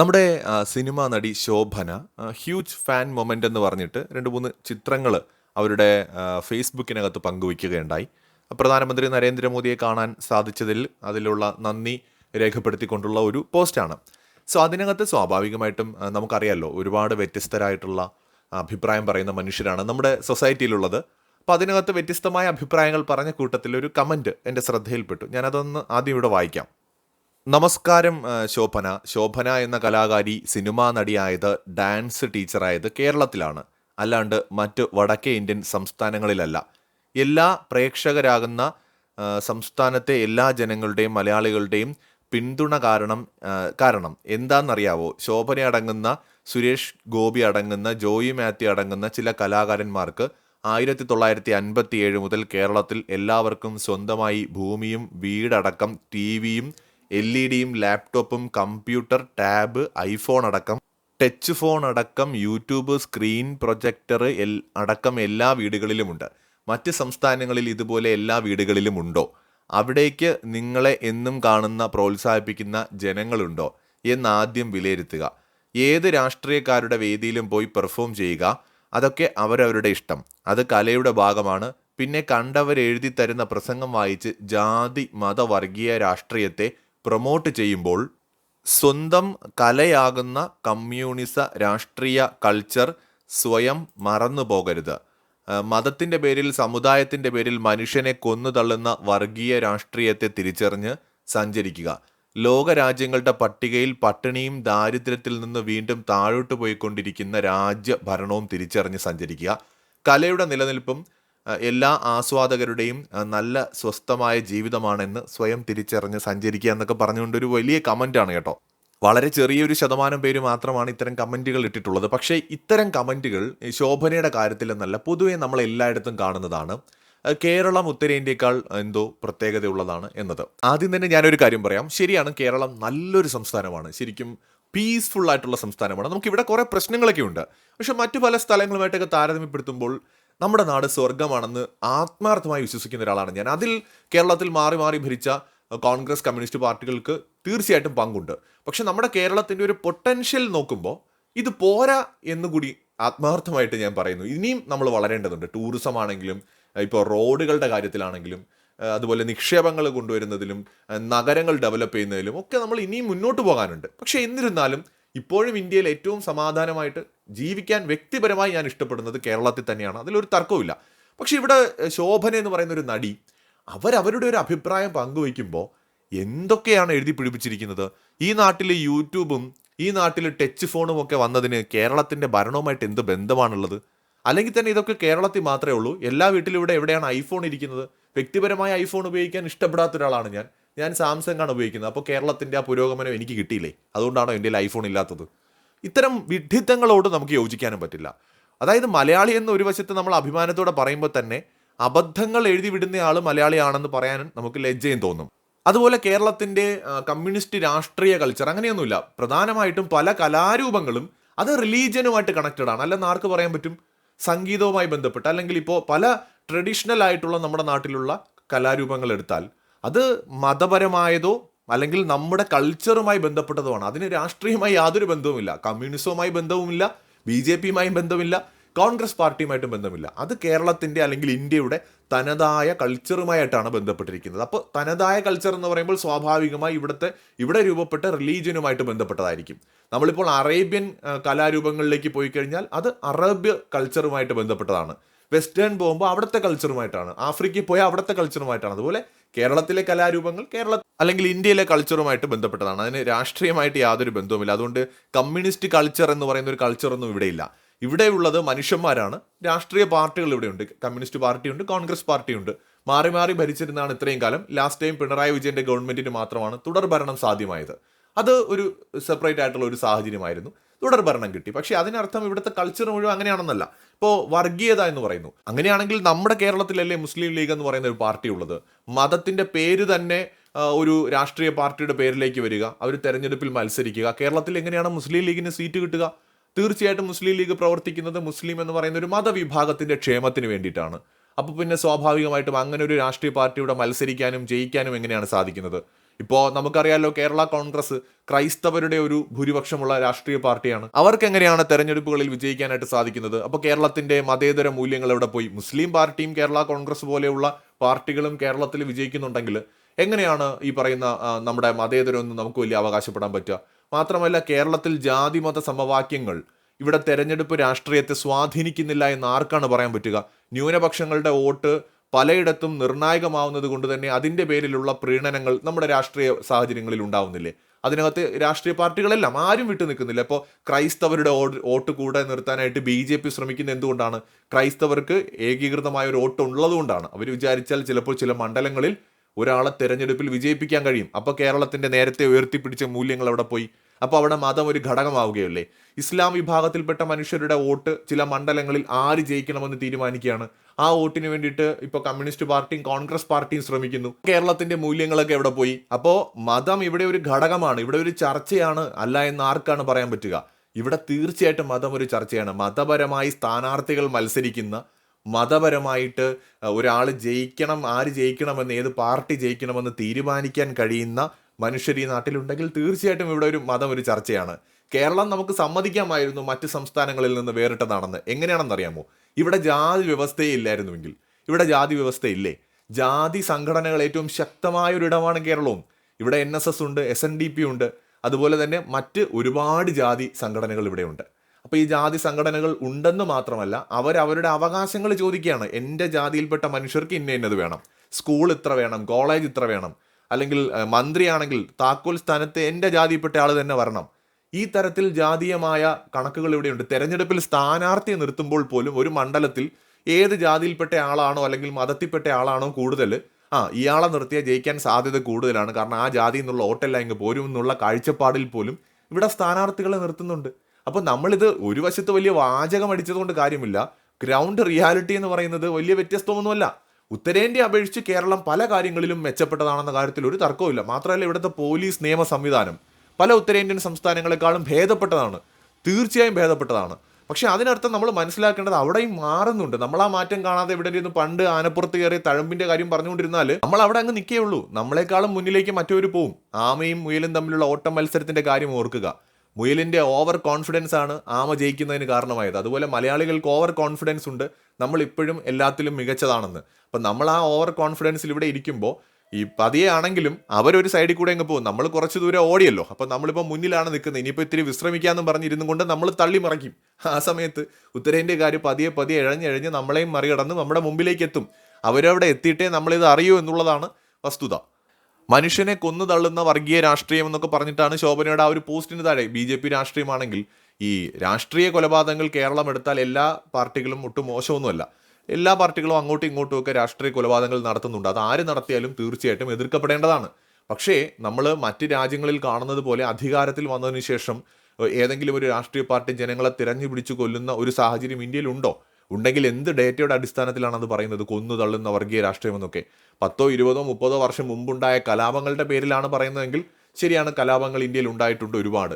നമ്മുടെ സിനിമാ നടി Shobhana huge fan moment എന്ന് പറഞ്ഞിട്ട് രണ്ട് മൂന്ന് ചിത്രങ്ങൾ അവരുടെ ഫേസ്ബുക്കിനകത്ത് പങ്കുവയ്ക്കുകയുണ്ടായി പ്രധാനമന്ത്രി നരേന്ദ്രമോദിയെ കാണാൻ സാധിച്ചതിൽ അതിലുള്ള നന്ദി രേഖപ്പെടുത്തിക്കൊണ്ടുള്ള ഒരു പോസ്റ്റാണ്. സോ അതിനകത്ത് സ്വാഭാവികമായിട്ടും നമുക്കറിയാമല്ലോ ഒരുപാട് വ്യത്യസ്തരായിട്ടുള്ള അഭിപ്രായം പറയുന്ന മനുഷ്യരാണ് നമ്മുടെ സൊസൈറ്റിയിലുള്ളത്. അപ്പോൾ അതിനകത്ത് വ്യത്യസ്തമായ അഭിപ്രായങ്ങൾ പറഞ്ഞ കൂട്ടത്തിൽ ഒരു കമന്റ് എന്റെ ശ്രദ്ധയിൽപ്പെട്ടു. ഞാനതൊന്ന് ആദ്യം ഇവിടെ വായിക്കാം. നമസ്കാരം ശോഭന. ശോഭന എന്ന കലാകാരി സിനിമാ നടിയായത് ഡാൻസ് ടീച്ചറായത് കേരളത്തിലാണ്. അല്ലാണ്ട് മറ്റ് വടക്കേ ഇന്ത്യൻ സംസ്ഥാനങ്ങളിലല്ല. എല്ലാ പ്രേക്ഷകരാകുന്ന സംസ്ഥാനത്തെ എല്ലാ ജനങ്ങളുടെയും മലയാളികളുടെയും പിന്തുണ കാരണം കാരണം. എന്താണെന്നറിയാവോ? ശോഭന അടങ്ങുന്ന സുരേഷ് ഗോപി അടങ്ങുന്ന ജോയി മാത്യു അടങ്ങുന്ന ചില കലാകാരന്മാർക്ക് ആയിരത്തി തൊള്ളായിരത്തി അൻപത്തി ഏഴ് മുതൽ കേരളത്തിൽ എല്ലാവർക്കും സ്വന്തമായി ഭൂമിയും വീടടക്കം ടി വിയും എൽ ഇ ഡിയും ലാപ്ടോപ്പും കമ്പ്യൂട്ടർ ടാബ് ഐഫോൺ അടക്കം ടച്ച് ഫോൺ അടക്കം യൂട്യൂബ് സ്ക്രീൻ പ്രൊജക്ടർ എൽ അടക്കം എല്ലാ വീടുകളിലുമുണ്ട്. മറ്റ് സംസ്ഥാനങ്ങളിൽ ഇതുപോലെ എല്ലാ വീടുകളിലും ഉണ്ടോ അവിടേക്ക് നിങ്ങളെ എന്നും കാണുന്ന പ്രോത്സാഹിപ്പിക്കുന്ന ജനങ്ങളുണ്ടോ? എന്നാദ്യം വിലയിരുത്തുക. ഏത് രാഷ്ട്രീയക്കാരുടെ വേദിയിലും പോയി പെർഫോം ചെയ്യുക. അതൊക്കെ അവരവരുടെ ഇഷ്ടം. അത് കലയുടെ ഭാഗമാണ്. പിന്നെ കണ്ടവരെഴുതി തരുന്ന പ്രസംഗം വായിച്ച് ജാതി മതവർഗീയ രാഷ്ട്രീയത്തെ പ്രൊമോട്ട് ചെയ്യുമ്പോൾ സ്വന്തം കലയാകുന്ന കമ്മ്യൂണിസ രാഷ്ട്രീയ കൾച്ചർ സ്വയം മറന്നു പോകരുത്. മതത്തിന്റെ പേരിൽ സമുദായത്തിന്റെ പേരിൽ മനുഷ്യനെ കൊന്നു തള്ളുന്ന വർഗീയ രാഷ്ട്രീയത്തെ തിരിച്ചറിഞ്ഞ് സഞ്ചരിക്കുക. ലോകരാജ്യങ്ങളുടെ പട്ടികയിൽ പട്ടിണിയും ദാരിദ്ര്യത്തിൽ നിന്ന് വീണ്ടും താഴോട്ട് പോയിക്കൊണ്ടിരിക്കുന്ന രാജ്യ ഭരണവും തിരിച്ചറിഞ്ഞ് സഞ്ചരിക്കുക. കലയുടെ നിലനിൽപ്പും എല്ലാ ആസ്വാദകരുടെയും നല്ല സ്വസ്ഥമായ ജീവിതമാണെന്ന് സ്വയം തിരിച്ചറിഞ്ഞ് സഞ്ചരിക്കുക എന്നൊക്കെ പറഞ്ഞുകൊണ്ട് ഒരു വലിയ കമന്റാണ് കേട്ടോ. വളരെ ചെറിയൊരു ശതമാനം പേര് മാത്രമാണ് ഇത്തരം കമന്റുകൾ ഇട്ടിട്ടുള്ളത്. പക്ഷേ ഇത്തരം കമന്റുകൾ ശോഭനയുടെ കാര്യത്തിൽ എന്നല്ല പൊതുവെ നമ്മൾ എല്ലായിടത്തും കാണുന്നതാണ്. കേരളം ഉത്തരേന്ത്യയേക്കാൾ എന്തോ പ്രത്യേകതയുള്ളതാണ് എന്നത്. ആദ്യം തന്നെ ഞാനൊരു കാര്യം പറയാം. ശരിയാണ് കേരളം നല്ലൊരു സംസ്ഥാനമാണ്. ശരിക്കും പീസ്ഫുൾ ആയിട്ടുള്ള സംസ്ഥാനമാണ്. നമുക്ക് ഇവിടെ കുറേ പ്രശ്നങ്ങളൊക്കെ ഉണ്ട്. പക്ഷെ മറ്റു പല സ്ഥലങ്ങളുമായിട്ടൊക്കെ താരതമ്യപ്പെടുത്തുമ്പോൾ നമ്മുടെ നാട് സ്വർഗമാണെന്ന് ആത്മാർത്ഥമായി വിശ്വസിക്കുന്ന ഒരാളാണ് ഞാൻ. അതിൽ കേരളത്തിൽ മാറി മാറി ഭരിച്ച കോൺഗ്രസ് കമ്മ്യൂണിസ്റ്റ് പാർട്ടികൾക്ക് തീർച്ചയായിട്ടും പങ്കുണ്ട്. പക്ഷെ നമ്മുടെ കേരളത്തിന്റെ ഒരു പൊട്ടൻഷ്യൽ നോക്കുമ്പോൾ ഇത് പോരാ എന്നുകൂടി ആത്മാർത്ഥമായിട്ട് ഞാൻ പറയുന്നു. ഇനിയും നമ്മൾ വളരേണ്ടതുണ്ട്. ടൂറിസം ആണെങ്കിലും ഇപ്പോൾ റോഡുകളുടെ കാര്യത്തിലാണെങ്കിലും അതുപോലെ നിക്ഷേപങ്ങൾ കൊണ്ടുവരുന്നതിലും നഗരങ്ങൾ ഡെവലപ്പ് ചെയ്യുന്നതിലും ഒക്കെ നമ്മൾ ഇനിയും മുന്നോട്ട് പോകാനുണ്ട്. പക്ഷേ എന്നിരുന്നാലും ഇപ്പോഴും ഇന്ത്യയിൽ ഏറ്റവും സമാധാനമായിട്ട് ജീവിക്കാൻ വ്യക്തിപരമായി ഞാൻ ഇഷ്ടപ്പെടുന്നത് കേരളത്തിൽ തന്നെയാണ്. അതിലൊരു തർക്കവുമില്ല. പക്ഷേ ഇവിടെ ശോഭന എന്ന് പറയുന്ന ഒരു നടി അവരവരുടെ ഒരു അഭിപ്രായം പങ്കുവയ്ക്കുമ്പോൾ എന്തൊക്കെയാണ് എഴുതി പിടിപ്പിച്ചിരിക്കുന്നത്? ഈ നാട്ടിൽ യൂട്യൂബും ഈ നാട്ടിൽ ടച്ച് ഫോണും ഒക്കെ വന്നതിന് കേരളത്തിന്റെ ഭരണവുമായിട്ട് എന്ത് ബന്ധമാണുള്ളത്? അല്ലെങ്കിൽ തന്നെ ഇതൊക്കെ കേരളത്തിൽ മാത്രമേ ഉള്ളൂ. എല്ലാ വീട്ടിലും ഇവിടെ എവിടെയാണ് ഐഫോൺ ഇരിക്കുന്നത്? വ്യക്തിപരമായ ഐഫോൺ ഉപയോഗിക്കാൻ ഇഷ്ടപ്പെടാത്ത ഒരാളാണ് ഞാൻ. ഞാൻ സാംസങ് ആണ് ഉപയോഗിക്കുന്നത്. അപ്പോൾ കേരളത്തിന്റെ ആ പുരോഗമനം എനിക്ക് കിട്ടിയില്ലേ? അതുകൊണ്ടാണോ എന്റെ ഐഫോൺ ഇല്ലാത്തത്? ഇത്തരം വിഡ്ഢിത്തങ്ങളോട് നമുക്ക് യോജിക്കാനും പറ്റില്ല. അതായത് മലയാളി എന്ന ഒരു വശത്ത് നമ്മൾ അഭിമാനത്തോടെ പറയുമ്പോൾ തന്നെ അബദ്ധങ്ങൾ എഴുതി വിടുന്ന ആൾ മലയാളിയാണെന്ന് പറയാൻ നമുക്ക് ലജ്ജയും തോന്നും. അതുപോലെ കേരളത്തിന്റെ കമ്മ്യൂണിസ്റ്റ് രാഷ്ട്രീയ കൾച്ചർ അങ്ങനെയൊന്നുമില്ല. പ്രധാനമായിട്ടും പല കലാരൂപങ്ങളും അത് റിലീജിയനുമായിട്ട് കണക്റ്റഡ് ആണ്. അല്ലെന്ന് ആർക്ക് പറയാൻ പറ്റും? സംഗീതവുമായി ബന്ധപ്പെട്ട്. അല്ലെങ്കിൽ ഇപ്പോൾ പല ട്രഡീഷണൽ ആയിട്ടുള്ള നമ്മുടെ നാട്ടിലുള്ള കലാരൂപങ്ങൾ എടുത്താൽ അത് മതപരമായതോ അല്ലെങ്കിൽ നമ്മുടെ കൾച്ചറുമായി ബന്ധപ്പെട്ടതുമാണ്. അതിന് രാഷ്ട്രീയമായി യാതൊരു ബന്ധവുമില്ല. കമ്മ്യൂണിസവുമായി ബന്ധവുമില്ല. ബി ജെ പിയുമായും ബന്ധമില്ല കോൺഗ്രസ് പാർട്ടിയുമായിട്ടും ബന്ധമില്ല അത് കേരളത്തിന്റെ അല്ലെങ്കിൽ ഇന്ത്യയുടെ തനതായ കൾച്ചറുമായിട്ടാണ് ബന്ധപ്പെട്ടിരിക്കുന്നത്. അപ്പോൾ തനതായ കൾച്ചർ എന്ന് പറയുമ്പോൾ സ്വാഭാവികമായി ഇവിടുത്തെ ഇവിടെ രൂപപ്പെട്ട റിലീജിയനുമായിട്ട് ബന്ധപ്പെട്ടതായിരിക്കും. നമ്മളിപ്പോൾ അറേബ്യൻ കലാരൂപങ്ങളിലേക്ക് പോയി കഴിഞ്ഞാൽ അത് അറേബ്യ കൾച്ചറുമായിട്ട് ബന്ധപ്പെട്ടതാണ്. വെസ്റ്റേൺ പോകുമ്പോൾ അവിടുത്തെ കൾച്ചറുമായിട്ടാണ് ആഫ്രിക്കയിൽ പോയ അവിടുത്തെ കൾച്ചറുമായിട്ടാണ് അതുപോലെ കേരളത്തിലെ കലാരൂപങ്ങൾ കേരള അല്ലെങ്കിൽ ഇന്ത്യയിലെ കൾച്ചറുമായിട്ട് ബന്ധപ്പെട്ടതാണ്. അതിന് രാഷ്ട്രീയമായിട്ട് യാതൊരു ബന്ധവുമില്ല. അതുകൊണ്ട് കമ്മ്യൂണിസ്റ്റ് കൾച്ചർ എന്ന് പറയുന്ന ഒരു കൾച്ചറൊന്നും ഇവിടെയില്ല ഇവിടെയുള്ളത് മനുഷ്യന്മാരാണ്. രാഷ്ട്രീയ പാർട്ടികൾ ഇവിടെയുണ്ട് കമ്മ്യൂണിസ്റ്റ് പാർട്ടിയുണ്ട് കോൺഗ്രസ് പാർട്ടിയുണ്ട് മാറി മാറി ഭരിച്ചിരുന്നാണ് ഇത്രയും കാലം. ലാസ്റ്റ് ടൈം പിണറായി വിജയന്റെ ഗവൺമെന്റിന് മാത്രമാണ് തുടർ ഭരണം സാധ്യമായത്. അത് ഒരു സെപ്പറേറ്റ് ആയിട്ടുള്ള ഒരു സാഹചര്യമായിരുന്നു. തുടർ ഭരണം കിട്ടി. പക്ഷേ അതിനർത്ഥം ഇവിടുത്തെ കൾച്ചർ മുഴുവൻ അങ്ങനെയാണെന്നല്ല. ഇപ്പോൾ വർഗീയത എന്ന് പറയുന്നു. അങ്ങനെയാണെങ്കിൽ നമ്മുടെ കേരളത്തിലല്ലേ മുസ്ലിം ലീഗ് എന്ന് പറയുന്ന ഒരു പാർട്ടി ഉള്ളത്? മതത്തിന്റെ പേര് തന്നെ ഒരു രാഷ്ട്രീയ പാർട്ടിയുടെ പേരിലേക്ക് വരിക അവർ തെരഞ്ഞെടുപ്പിൽ മത്സരിക്കുക. കേരളത്തിൽ എങ്ങനെയാണ് മുസ്ലിം ലീഗിന് സീറ്റ് കിട്ടുക? തീർച്ചയായിട്ടും മുസ്ലിം ലീഗ് പ്രവർത്തിക്കുന്നത് മുസ്ലിം എന്ന് പറയുന്ന ഒരു മതവിഭാഗത്തിന്റെ ക്ഷേമത്തിന് വേണ്ടിയിട്ടാണ്. അപ്പോൾ പിന്നെ സ്വാഭാവികമായിട്ടും അങ്ങനെ ഒരു രാഷ്ട്രീയ പാർട്ടിയുടെ മത്സരിക്കാനും ജയിക്കാനും എങ്ങനെയാണ് സാധിക്കുന്നത്? ഇപ്പോൾ നമുക്കറിയാലോ കേരള കോൺഗ്രസ് ക്രൈസ്തവരുടെ ഒരു ഭൂരിപക്ഷമുള്ള രാഷ്ട്രീയ പാർട്ടിയാണ്. അവർക്ക് എങ്ങനെയാണ് തെരഞ്ഞെടുപ്പുകളിൽ വിജയിക്കാനായിട്ട് സാധിക്കുന്നത്? അപ്പോൾ കേരളത്തിന്റെ മതേതര മൂല്യങ്ങൾ എവിടെ പോയി? മുസ്ലിം പാർട്ടിയും കേരള കോൺഗ്രസ് പോലെയുള്ള പാർട്ടികളും കേരളത്തിൽ വിജയിക്കുന്നുണ്ടെങ്കിൽ എങ്ങനെയാണ് ഈ പറയുന്ന നമ്മുടെ നമ്മുടെ മതേതരമൊന്നും നമുക്ക് വലിയ അവകാശപ്പെടാൻ പറ്റുക? മാത്രമല്ല കേരളത്തിൽ ജാതി മത സമവാക്യങ്ങൾ ഇവിടെ തെരഞ്ഞെടുപ്പ് രാഷ്ട്രീയത്തെ സ്വാധീനിക്കുന്നില്ല എന്ന് ആർക്കാണ് പറയാൻ പറ്റുക? ന്യൂനപക്ഷങ്ങളുടെ വോട്ട് പലയിടത്തും നിർണായകമാവുന്നത് കൊണ്ട് തന്നെ അതിന്റെ പേരിലുള്ള പ്രീണനങ്ങൾ നമ്മുടെ രാഷ്ട്രീയ സാഹചര്യങ്ങളിൽ ഉണ്ടാവുന്നില്ലേ? അതിനകത്ത് രാഷ്ട്രീയ പാർട്ടികളെല്ലാം ആരും വിട്ടു നിൽക്കുന്നില്ല. ഇപ്പോൾ ക്രൈസ്തവരുടെ വോട്ട് കൂടെ നിർത്താനായിട്ട് ബി ജെ പി ശ്രമിക്കുന്നത് എന്തുകൊണ്ടാണ്? ക്രൈസ്തവർക്ക് ഏകീകൃതമായ ഒരു വോട്ട് ഉള്ളതുകൊണ്ടാണ്. അവർ വിചാരിച്ചാൽ ചിലപ്പോൾ ചില മണ്ഡലങ്ങളിൽ ഒരാളെ തെരഞ്ഞെടുപ്പിൽ വിജയിപ്പിക്കാൻ കഴിയും. അപ്പോൾ കേരളത്തിന്റെ നേരത്തെ ഉയർത്തിപ്പിടിച്ച മൂല്യങ്ങൾ അവിടെ പോയി അപ്പോൾ അവിടെ മതം ഒരു ഘടകമാവുകയല്ലേ? ഇസ്ലാം വിഭാഗത്തിൽപ്പെട്ട മനുഷ്യരുടെ വോട്ട് ചില മണ്ഡലങ്ങളിൽ ആര് ജയിക്കണമെന്ന് തീരുമാനിക്കുകയാണ്. ആ വോട്ടിന് വേണ്ടിയിട്ട് ഇപ്പോൾ കമ്മ്യൂണിസ്റ്റ് പാർട്ടിയും കോൺഗ്രസ് പാർട്ടിയും ശ്രമിക്കുന്നു. കേരളത്തിന്റെ മൂല്യങ്ങളൊക്കെ എവിടെ പോയി? അപ്പോൾ മതം ഇവിടെ ഒരു ഘടകമാണ് ഇവിടെ ഒരു ചർച്ചയാണ് അല്ല എന്ന് ആർക്കാണ് പറയാൻ പറ്റുക? ഇവിടെ തീർച്ചയായിട്ടും മതം ഒരു ചർച്ചയാണ്. മതപരമായി സ്ഥാനാർത്ഥികൾ മത്സരിക്കുന്ന മതപരമായിട്ട് ഒരാൾ ജയിക്കണം ആര് ജയിക്കണമെന്ന് ഏത് പാർട്ടി ജയിക്കണമെന്ന് തീരുമാനിക്കാൻ കഴിയുന്ന മനുഷ്യർ ഈ നാട്ടിലുണ്ടെങ്കിൽ തീർച്ചയായിട്ടും ഇവിടെ ഒരു മതം ഒരു ചർച്ചയാണ്. കേരളം നമുക്ക് സമ്മതിക്കാമായിരുന്നു മറ്റ് സംസ്ഥാനങ്ങളിൽ നിന്ന് വേറിട്ടതാണെന്ന്. എങ്ങനെയാണെന്നറിയാമോ? ഇവിടെ ജാതി വ്യവസ്ഥയെ ഇല്ലായിരുന്നുവെങ്കിൽ. ഇവിടെ ജാതി വ്യവസ്ഥയില്ലേ ജാതി സംഘടനകൾ ഏറ്റവും ശക്തമായ ഒരു ഇടമാണ് കേരളവും. ഇവിടെ എൻ എസ് എസ് ഉണ്ട് എസ് എൻ ഡി പി ഉണ്ട്. അതുപോലെ തന്നെ മറ്റ് ഒരുപാട് ജാതി സംഘടനകൾ ഇവിടെയുണ്ട് അപ്പോൾ ഈ ജാതി സംഘടനകൾ ഉണ്ടെന്ന് മാത്രമല്ല അവർ അവരുടെ അവകാശങ്ങൾ ചോദിക്കുകയാണ്. എന്റെ ജാതിയിൽപ്പെട്ട മനുഷ്യർക്ക് ഇന്ന ഇന്നത് വേണം. സ്കൂൾ ഇത്ര വേണം കോളേജ് ഇത്ര വേണം. അല്ലെങ്കിൽ മന്ത്രിയാണെങ്കിൽ താക്കോൽ സ്ഥാനത്ത് എന്റെ ജാതിയിൽപ്പെട്ട ആൾ തന്നെ വരണം. ഈ തരത്തിൽ ജാതീയമായ കണക്കുകൾ ഇവിടെയുണ്ട്. തെരഞ്ഞെടുപ്പിൽ സ്ഥാനാർത്ഥിയെ നിർത്തുമ്പോൾ പോലും ഒരു മണ്ഡലത്തിൽ ഏത് ജാതിയിൽപ്പെട്ട ആളാണോ അല്ലെങ്കിൽ മതത്തിൽപ്പെട്ട ആളാണോ കൂടുതൽ ആ ഇയാളെ നിർത്തിയാൽ ജയിക്കാൻ സാധ്യത കൂടുതലാണ്. കാരണം ആ ജാതി എന്നുള്ള ഓട്ടെല്ലാം ഇങ്ങ് പോരും എന്നുള്ള കാഴ്ചപ്പാടിൽ പോലും ഇവിടെ സ്ഥാനാർത്ഥികളെ നിർത്തുന്നുണ്ട്. അപ്പോൾ നമ്മളിത് ഒരു വശത്ത് വലിയ വാചകം അടിച്ചതുകൊണ്ട് കാര്യമില്ല. ഗ്രൗണ്ട് റിയാലിറ്റി എന്ന് പറയുന്നത് വലിയ വ്യത്യസ്തമൊന്നുമല്ല. ഉത്തരേന്ത്യ അപേക്ഷിച്ച് കേരളം പല കാര്യങ്ങളിലും മെച്ചപ്പെട്ടതാണെന്ന കാര്യത്തിൽ ഒരു തർക്കവുമില്ല. മാത്രമല്ല ഇവിടുത്തെ പോലീസ് നിയമ സംവിധാനം പല ഉത്തരേന്ത്യൻ സംസ്ഥാനങ്ങളെക്കാളും ഭേദപ്പെട്ടതാണ്. തീർച്ചയായും ഭേദപ്പെട്ടതാണ്. പക്ഷേ അതിനർത്ഥം നമ്മൾ മനസ്സിലാക്കേണ്ടത് അവിടെയും മാറുന്നുണ്ട്. നമ്മൾ ആ മാറ്റം കാണാതെ ഇവിടെ ഇരുന്ന് പണ്ട് ആനപ്പുറത്ത് കയറി തഴമ്പിന്റെ കാര്യം പറഞ്ഞുകൊണ്ടിരുന്നാൽ നമ്മൾ അവിടെ അങ്ങ് നിൽക്കേ ഉള്ളൂ. നമ്മളെക്കാളും മുന്നിലേക്ക് മറ്റൊരു പോവും. ആമയും മുയലും തമ്മിലുള്ള ഓട്ടം മത്സരത്തിന്റെ കാര്യം ഓർക്കുക. മുയലിന്റെ ഓവർ കോൺഫിഡൻസ് ആണ് ആമ ജയിക്കുന്നതിന് കാരണമായത്. അതുപോലെ മലയാളികൾക്ക് ഓവർ കോൺഫിഡൻസ് ഉണ്ട്. നമ്മൾ ഇപ്പോഴും എല്ലാത്തിലും മികച്ചതാണെന്ന്. അപ്പം നമ്മൾ ആ ഓവർ കോൺഫിഡൻസിൽ ഇവിടെ ഇരിക്കുമ്പോൾ ഈ പതിയെ ആണെങ്കിലും അവരൊരു സൈഡിൽ കൂടെ അങ്ങ് പോകും. നമ്മൾ കുറച്ച് ദൂരം ഓടിയല്ലോ. അപ്പം നമ്മളിപ്പോൾ മുന്നിലാണ് നിൽക്കുന്നത്. ഇനിയിപ്പോൾ ഇത്തിരി വിശ്രമിക്കാമെന്ന് പറഞ്ഞിരുന്നു കൊണ്ട് നമ്മൾ തള്ളി മറയ്ക്കും ആ സമയത്ത് ഉത്തരേന്ത്യക്കാർ പതിയെ പതിയെ ഇഴഞ്ഞിഴഞ്ഞ് നമ്മളെയും മറികടന്ന് നമ്മുടെ മുമ്പിലേക്ക് എത്തും. അവരവിടെ എത്തിയിട്ടേ നമ്മളിത് അറിയൂ എന്നുള്ളതാണ് വസ്തുത. മനുഷ്യനെ കൊന്നു തള്ളുന്ന വർഗീയ രാഷ്ട്രീയം എന്നൊക്കെ പറഞ്ഞിട്ടാണ് ശോഭനയുടെ ആ ഒരു പോസ്റ്റിന് താഴെ. ബി ജെ പി രാഷ്ട്രീയമാണെങ്കിൽ ഈ രാഷ്ട്രീയ കൊലപാതകങ്ങൾ കേരളം എടുത്താൽ എല്ലാ പാർട്ടികളും ഒട്ടും മോശമൊന്നുമല്ല. എല്ലാ പാർട്ടികളും അങ്ങോട്ടും ഇങ്ങോട്ടും ഒക്കെ രാഷ്ട്രീയ കൊലപാതകങ്ങൾ നടത്തുന്നുണ്ട്. അത് ആര് നടത്തിയാലും തീർച്ചയായിട്ടും എതിർക്കപ്പെടേണ്ടതാണ്. പക്ഷേ നമ്മൾ മറ്റ് രാജ്യങ്ങളിൽ കാണുന്നത് പോലെ അധികാരത്തിൽ വന്നതിന് ശേഷം ഏതെങ്കിലും ഒരു രാഷ്ട്രീയ പാർട്ടി ജനങ്ങളെ തിരഞ്ഞു പിടിച്ചു കൊല്ലുന്ന ഒരു സാഹചര്യം ഇന്ത്യയിൽ ഉണ്ടോ? ഉണ്ടെങ്കിൽ എന്ത് ഡേറ്റയുടെ അടിസ്ഥാനത്തിലാണ് അത് പറയുന്നത്? കൊന്നു തള്ളുന്ന വർഗീയ രാഷ്ട്രീയം എന്നൊക്കെ പത്തോ ഇരുപതോ മുപ്പതോ വർഷം മുമ്പുണ്ടായ കലാപങ്ങളുടെ പേരിലാണ് പറയുന്നതെങ്കിൽ ശരിയാണ് കലാപങ്ങൾ ഇന്ത്യയിൽ ഉണ്ടായിട്ടുണ്ട് ഒരുപാട്.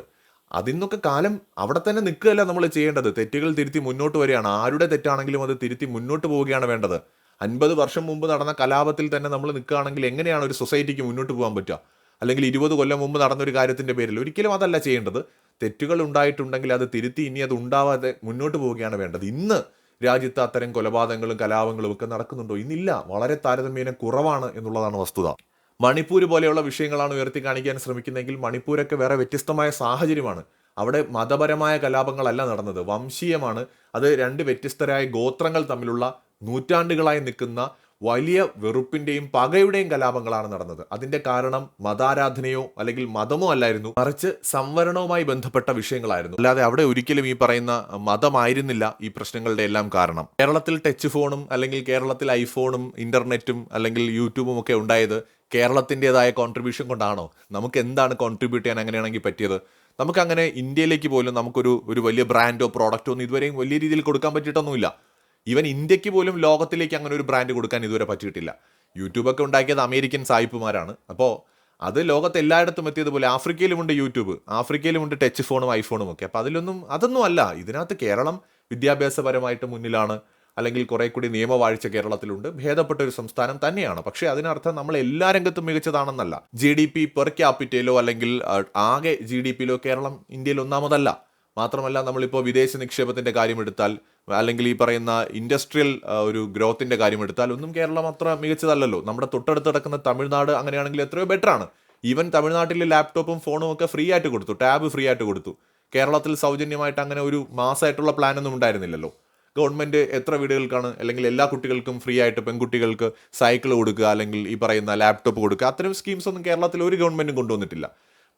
അതിന്നൊക്കെ കാലം അവിടെ തന്നെ നിൽക്കുകയല്ല നമ്മൾ ചെയ്യേണ്ടത്. തെറ്റുകൾ തിരുത്തി മുന്നോട്ട് വരികയാണ്. ആരുടെ തെറ്റാണെങ്കിലും അത് തിരുത്തി മുന്നോട്ട് പോവുകയാണ് വേണ്ടത്. അൻപത് വർഷം മുമ്പ് നടന്ന കലാപത്തിൽ തന്നെ നമ്മൾ നിൽക്കുകയാണെങ്കിൽ എങ്ങനെയാണ് ഒരു സൊസൈറ്റിക്ക് മുന്നോട്ട് പോകാൻ പറ്റുക? അല്ലെങ്കിൽ ഇരുപത് കൊല്ലം മുമ്പ് നടന്ന ഒരു കാര്യത്തിന്റെ പേരിൽ ഒരിക്കലും അതല്ല ചെയ്യേണ്ടത്. തെറ്റുകൾ ഉണ്ടായിട്ടുണ്ടെങ്കിൽ അത് തിരുത്തി ഇനി അത് ഉണ്ടാവാതെ മുന്നോട്ട് പോവുകയാണ് വേണ്ടത്. ഇന്ന് രാജ്യത്ത് അത്തരം കൊലപാതകങ്ങളും കലാപങ്ങളും ഒക്കെ നടക്കുന്നുണ്ടോ? ഇന്നില്ല. വളരെ താരതമ്യേന കുറവാണ് എന്നുള്ളതാണ് വസ്തുത. മണിപ്പൂർ പോലെയുള്ള വിഷയങ്ങളാണ് ഉയർത്തി കാണിക്കാൻ ശ്രമിക്കുന്നതെങ്കിൽ മണിപ്പൂരൊക്കെ വേറെ വ്യത്യസ്തമായ സാഹചര്യമാണ്. അവിടെ മതപരമായ കലാപങ്ങളല്ല നടന്നത്. വംശീയമാണ്. അത് രണ്ട് വ്യത്യസ്തരായ ഗോത്രങ്ങൾ തമ്മിലുള്ള നൂറ്റാണ്ടുകളായി നിൽക്കുന്ന വലിയ വെറുപ്പിന്റെയും പകയുടെയും കലാപങ്ങളാണ് നടന്നത്. അതിന്റെ കാരണം മതാരാധനയോ അല്ലെങ്കിൽ മതമോ അല്ലായിരുന്നു. മറിച്ച് സംവരണവുമായി ബന്ധപ്പെട്ട വിഷയങ്ങളായിരുന്നു. അല്ലാതെ അവിടെ ഒരിക്കലും ഈ പറയുന്ന മതമായിരുന്നില്ല ഈ പ്രശ്നങ്ങളുടെ എല്ലാം കാരണം. കേരളത്തിൽ ടച്ച് ഫോണും അല്ലെങ്കിൽ കേരളത്തിൽ ഐഫോണും ഇന്റർനെറ്റും അല്ലെങ്കിൽ യൂട്യൂബും ഒക്കെ ഉണ്ടായത് കേരളത്തിന്റെതായ കോൺട്രിബ്യൂഷൻ കൊണ്ടാണോ? നമുക്ക് എന്താണ് കോൺട്രിബ്യൂട്ട് ചെയ്യാൻ അങ്ങനെയാണെങ്കിൽ പറ്റിയത്? നമുക്കങ്ങനെ ഇന്ത്യയിലേക്ക് പോലും നമുക്കൊരു ഒരു വലിയ ബ്രാൻഡോ പ്രോഡക്റ്റോ ഒന്നും ഇതുവരെയും വലിയ രീതിയിൽ കൊടുക്കാൻ പറ്റിയിട്ടൊന്നുമില്ല. ഈവൻ ഇന്ത്യയ്ക്ക് പോലും ലോകത്തിലേക്ക് അങ്ങനെ ഒരു ബ്രാൻഡ് കൊടുക്കാൻ ഇതുവരെ പറ്റിയിട്ടില്ല. യൂട്യൂബൊക്കെ ഉണ്ടാക്കിയത് അമേരിക്കൻ സായിപ്പുമാരാണ്. അപ്പോൾ അത് ലോകത്ത് എല്ലായിടത്തും എത്തിയതുപോലെ ആഫ്രിക്കയിലുമുണ്ട് യൂട്യൂബ് ആഫ്രിക്കയിലുമുണ്ട് ടച്ച് ഫോണും ഐഫോണും ഒക്കെ. അപ്പോൾ അതിലൊന്നും അതൊന്നും അല്ല. ഇതിനകത്ത് കേരളം വിദ്യാഭ്യാസപരമായിട്ട് മുന്നിലാണ്. അല്ലെങ്കിൽ കുറെ കൂടി നിയമവാഴ്ച കേരളത്തിലുണ്ട്. ഭേദപ്പെട്ട ഒരു സംസ്ഥാനം തന്നെയാണ്. പക്ഷേ അതിനർത്ഥം നമ്മൾ എല്ലാ രംഗത്തും മികച്ചതാണെന്നല്ല. ജി ഡി പി പെർ ക്യാപിറ്റയിലോ അല്ലെങ്കിൽ ആകെ ജി ഡി പിയിലോ കേരളം ഇന്ത്യയിൽ ഒന്നാമതല്ല. മാത്രമല്ല നമ്മളിപ്പോൾ വിദേശ നിക്ഷേപത്തിന്റെ കാര്യം എടുത്താൽ അല്ലെങ്കിൽ ഈ പറയുന്ന ഇൻഡസ്ട്രിയൽ ഒരു ഗ്രോത്തിന്റെ കാര്യം എടുത്താൽ ഒന്നും കേരളം അത്ര മികച്ചതല്ലല്ലോ. നമ്മുടെ തൊട്ടടുത്ത് കിടക്കുന്ന തമിഴ്നാട് അങ്ങനെയാണെങ്കിൽ എത്രയോ ബെറ്റർ ആണ്. ഈവൻ തമിഴ്നാട്ടിൽ ലാപ്ടോപ്പും ഫോണും ഒക്കെ ഫ്രീ ആയിട്ട് കൊടുത്തു. ടാബ് ഫ്രീ ആയിട്ട് കൊടുത്തു. കേരളത്തിൽ സൗജന്യമായിട്ട് അങ്ങനെ ഒരു മാസമായിട്ടുള്ള പ്ലാൻ ഒന്നും ഉണ്ടായിരുന്നില്ലല്ലോ. ഗവൺമെന്റ് എത്ര വീടുകൾക്കാണ് അല്ലെങ്കിൽ എല്ലാ കുട്ടികൾക്കും ഫ്രീ ആയിട്ട് പെൺകുട്ടികൾക്ക് സൈക്കിൾ കൊടുക്കുക അല്ലെങ്കിൽ ഈ പറയുന്ന ലാപ്ടോപ്പ് കൊടുക്കുക അത്തരം സ്കീംസ് ഒന്നും കേരളത്തിൽ ഒരു ഗവൺമെന്റും കൊണ്ടുവന്നിട്ടില്ല.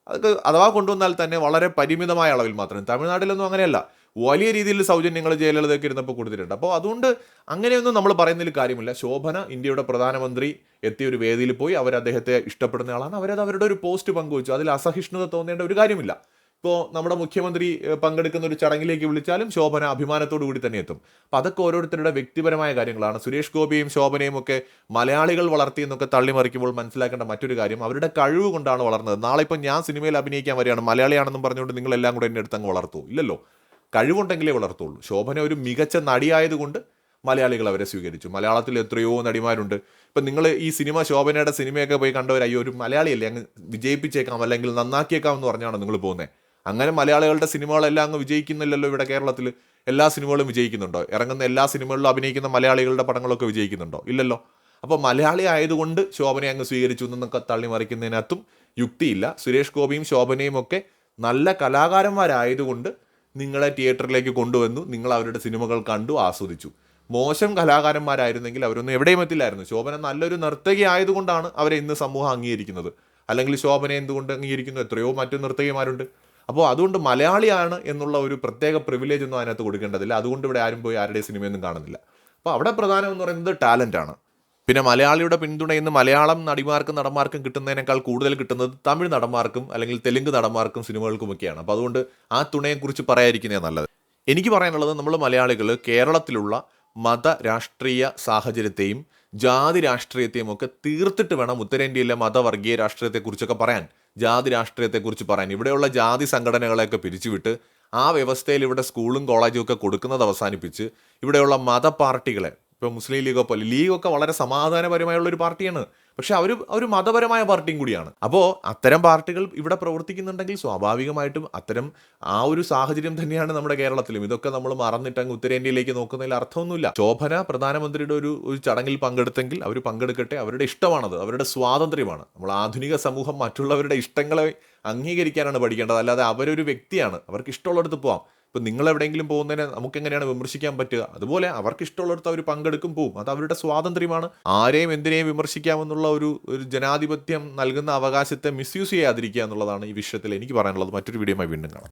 അത് അഥവാ കൊണ്ടുവന്നാൽ തന്നെ വളരെ പരിമിതമായ അളവിൽ മാത്രം. തമിഴ്നാട്ടിലൊന്നും അങ്ങനെയല്ല. വലിയ രീതിയിൽ സൗജന്യങ്ങൾ ജയലളിതയ്ക്ക് ഇരുന്നപ്പോൾ കൊടുത്തിട്ടുണ്ട്. അപ്പോൾ അതുകൊണ്ട് അങ്ങനെയൊന്നും നമ്മൾ പറയുന്നതിൽ കാര്യമില്ല. ശോഭന ഇന്ത്യയുടെ പ്രധാനമന്ത്രി എത്തിയ ഒരു വേദിയിൽ പോയി അവർ അദ്ദേഹത്തെ ഇഷ്ടപ്പെടുന്ന ആളാണ്. അവരത് അവരുടെ ഒരു പോസ്റ്റ് പങ്കുവച്ചു. അതിൽ അസഹിഷ്ണുത തോന്നേണ്ട ഒരു കാര്യമില്ല. ഇപ്പോൾ നമ്മുടെ മുഖ്യമന്ത്രി പങ്കെടുക്കുന്ന ഒരു ചടങ്ങിലേക്ക് വിളിച്ചാലും ശോഭന അഭിമാനത്തോടു കൂടി തന്നെ എത്തും. അപ്പം അതൊക്കെ ഓരോരുത്തരുടെ വ്യക്തിപരമായ കാര്യങ്ങളാണ്. സുരേഷ് ഗോപിയും ശോഭനയും ഒക്കെ മലയാളികൾ വളർത്തി എന്നൊക്കെ തള്ളിമറിക്കുമ്പോൾ മനസ്സിലാക്കേണ്ട മറ്റൊരു കാര്യം അവരുടെ കഴിവ് കൊണ്ടാണ് വളർന്നത്. നാളെ ഇപ്പം ഞാൻ സിനിമയിൽ അഭിനയിക്കാൻ വരികയാണ്. മലയാളിയാണെന്നും പറഞ്ഞുകൊണ്ട് നിങ്ങളെല്ലാം കൂടെ എന്നെ അടുത്ത് അങ്ങ് വളർത്തൂ. ഇല്ലല്ലോ? കഴിവുണ്ടെങ്കിലേ വളർത്തുള്ളൂ. ശോഭന ഒരു മികച്ച നടിയായതുകൊണ്ട് മലയാളികൾ അവരെ സ്വീകരിച്ചു. മലയാളത്തിൽ എത്രയോ നടിമാരുണ്ട്. ഇപ്പം നിങ്ങൾ ഈ സിനിമ ശോഭനയുടെ സിനിമയൊക്കെ പോയി കണ്ടവർ അയ്യോ ഒരു മലയാളിയല്ലേ അങ്ങ് വിജയിപ്പിച്ചേക്കാം അല്ലെങ്കിൽ നന്നാക്കിയേക്കാം എന്ന് പറഞ്ഞാണ് നിങ്ങൾ പോകുന്നത് അങ്ങനെ മലയാളികളുടെ സിനിമകളെല്ലാം അങ്ങ് വിജയിക്കുന്നില്ലല്ലോ ഇവിടെ കേരളത്തിൽ എല്ലാ സിനിമകളും വിജയിക്കുന്നുണ്ടോ? ഇറങ്ങുന്ന എല്ലാ സിനിമകളിലും അഭിനയിക്കുന്ന മലയാളികളുടെ പടങ്ങളൊക്കെ വിജയിക്കുന്നുണ്ടോ? ഇല്ലല്ലോ. അപ്പോൾ മലയാളി ആയതുകൊണ്ട് ശോഭനയെ അങ്ങ് സ്വീകരിച്ചു എന്നൊക്കെ തള്ളി മറിക്കുന്നതിനകത്തും യുക്തിയില്ല. സുരേഷ് ഗോപിയും ശോഭനയും ഒക്കെ നല്ല കലാകാരന്മാരായതുകൊണ്ട് നിങ്ങളെ തിയേറ്ററിലേക്ക് കൊണ്ടുവന്നു. നിങ്ങൾ അവരുടെ സിനിമകൾ കണ്ടു ആസ്വദിച്ചു. മോശം കലാകാരന്മാരായിരുന്നെങ്കിൽ അവരൊന്നും എവിടെയും എത്തില്ലായിരുന്നു. ശോഭന നല്ലൊരു നർത്തകി ആയതുകൊണ്ടാണ് അവരെ ഇന്ന് സമൂഹം അംഗീകരിക്കുന്നത്. അല്ലെങ്കിൽ ശോഭന എന്തുകൊണ്ട് അംഗീകരിക്കുന്നു? എത്രയോ മറ്റു നർത്തകിമാരുണ്ട്. അപ്പോൾ അതുകൊണ്ട് മലയാളിയാണ് എന്നുള്ള ഒരു പ്രത്യേക പ്രിവിലേജ് ഒന്നും അതിനകത്ത് കൊടുക്കേണ്ടതില്ല. അതുകൊണ്ട് ഇവിടെ ആരും പോയി ആരുടെ സിനിമയൊന്നും കാണുന്നില്ല. അപ്പോൾ അവിടെ പ്രധാനം എന്ന് പറയുന്നത് ടാലന്റ് ആണ്. പിന്നെ മലയാളിയുടെ പിന്തുണ ഇന്ന് മലയാളം നടിമാർക്കും നടന്മാർക്കും കിട്ടുന്നതിനേക്കാൾ കൂടുതൽ കിട്ടുന്നത് തമിഴ് നടന്മാർക്കും അല്ലെങ്കിൽ തെലുങ്ക് നടന്മാർക്കും സിനിമകൾക്കുമൊക്കെയാണ്. അപ്പോൾ അതുകൊണ്ട് ആ തുണയെക്കുറിച്ച് പറയാതിരിക്കുന്നതാണ് നല്ലത്. എനിക്ക് പറയാനുള്ളത് നമ്മൾ മലയാളികൾ കേരളത്തിലുള്ള മത രാഷ്ട്രീയ സാഹചര്യത്തെയും ജാതി രാഷ്ട്രീയത്തെയും ഒക്കെ തീർത്തിട്ട് വേണം ഉത്തരേന്ത്യയിലെ മതവർഗീയ രാഷ്ട്രീയത്തെക്കുറിച്ചൊക്കെ പറയാൻ. ജാതി രാഷ്ട്രീയത്തെക്കുറിച്ച് പറയാൻ. ഇവിടെയുള്ള ജാതി സംഘടനകളെയൊക്കെ പിരിച്ചുവിട്ട് ആ വ്യവസ്ഥയിൽ ഇവിടെ സ്കൂളും കോളേജും ഒക്കെ കൊടുക്കുന്നത് അവസാനിപ്പിച്ച് ഇവിടെയുള്ള മത പാർട്ടികളെ ഇപ്പോൾ മുസ്ലിം ലീഗോ പോലെ ലീഗൊക്കെ വളരെ സമാധാനപരമായുള്ള ഒരു പാർട്ടിയാണ്. പക്ഷെ അവർ ഒരു മതപരമായ പാർട്ടിയും കൂടിയാണ്. അപ്പോൾ അത്തരം പാർട്ടികൾ ഇവിടെ പ്രവർത്തിക്കുന്നുണ്ടെങ്കിൽ സ്വാഭാവികമായിട്ടും അത്തരം ആ ഒരു സാഹചര്യം തന്നെയാണ് നമ്മുടെ കേരളത്തിലും. ഇതൊക്കെ നമ്മൾ മറന്നിട്ട് അങ്ങ് ഉത്തരേന്ത്യയിലേക്ക് നോക്കുന്നതിൽ അർത്ഥമൊന്നുമില്ല. ശോഭന പ്രധാനമന്ത്രിയുടെ ഒരു ഒരു ചടങ്ങിൽ പങ്കെടുത്തെങ്കിൽ അവർ പങ്കെടുക്കട്ടെ. അവരുടെ ഇഷ്ടമാണത്. അവരുടെ സ്വാതന്ത്ര്യമാണ്. നമ്മൾ ആധുനിക സമൂഹം മറ്റുള്ളവരുടെ ഇഷ്ടങ്ങളെ അംഗീകരിക്കാനാണ് പഠിക്കേണ്ടത്. അല്ലാതെ അവരൊരു വ്യക്തിയാണ്. അവർക്ക് ഇഷ്ടമുള്ളിടത്ത് പോവാം. ഇപ്പം നിങ്ങൾ എവിടെയെങ്കിലും പോകുന്നതിനെ നമുക്ക് എങ്ങനെയാണ് വിമർശിക്കാൻ പറ്റുക? അതുപോലെ അവർക്ക് ഇഷ്ടമുള്ളിടത്ത് അവർ പങ്കെടുക്കും പോവും. അത് അവരുടെ സ്വാതന്ത്ര്യമാണ്. ആരെയും എന്തിനേയും വിമർശിക്കാമെന്നുള്ള ഒരു ഒരു ജനാധിപത്യം നൽകുന്ന അവകാശത്തെ മിസ്യൂസ് ചെയ്യാതിരിക്കുക എന്നുള്ളതാണ് ഈ വിഷയത്തിൽ എനിക്ക് പറയാനുള്ളത്. മറ്റൊരു വീഡിയോയുമായി വീണ്ടും കാണാം.